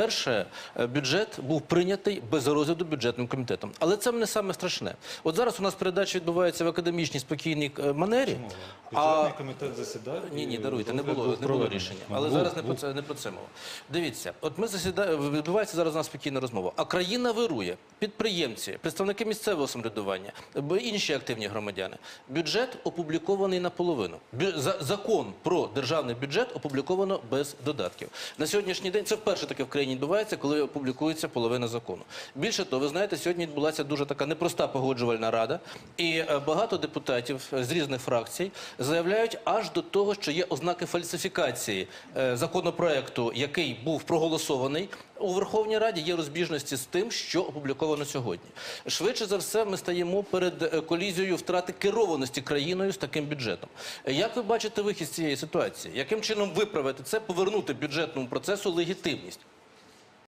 Перше, е, бюджет був прийнятий без розгляду бюджетним комітетом. Але це не саме страшне. От зараз у нас передача відбувається в академічній спокійній е, манері. Бюджетний комітет засідає. Ні, ні, даруйте, не було, не було рішення. Але був, зараз не був. про це не про це мова. Дивіться, от ми засідаємо, відбувається зараз у нас спокійна розмова. А країна вирує, підприємці, представники місцевого самоврядування, інші активні громадяни. Бюджет опублікований наполовину. Бю- Закон про державний бюджет опубліковано без додатків. На сьогоднішній день це вперше таке в країні відбувається, коли опублікується половина закону. Більше того, ви знаєте, сьогодні відбулася дуже така непроста погоджувальна рада, і е, багато депутатів е, з різних фракцій заявляють аж до того, що є ознаки фальсифікації е, законопроекту, який був проголосований у Верховній Раді. Є розбіжності з тим, що опубліковано сьогодні. Швидше за все, ми стаємо перед колізією втрати керованості країною з таким бюджетом. Як ви бачите вихід з цієї ситуації? Яким чином виправити це, повернути бюджетному процесу легітимність?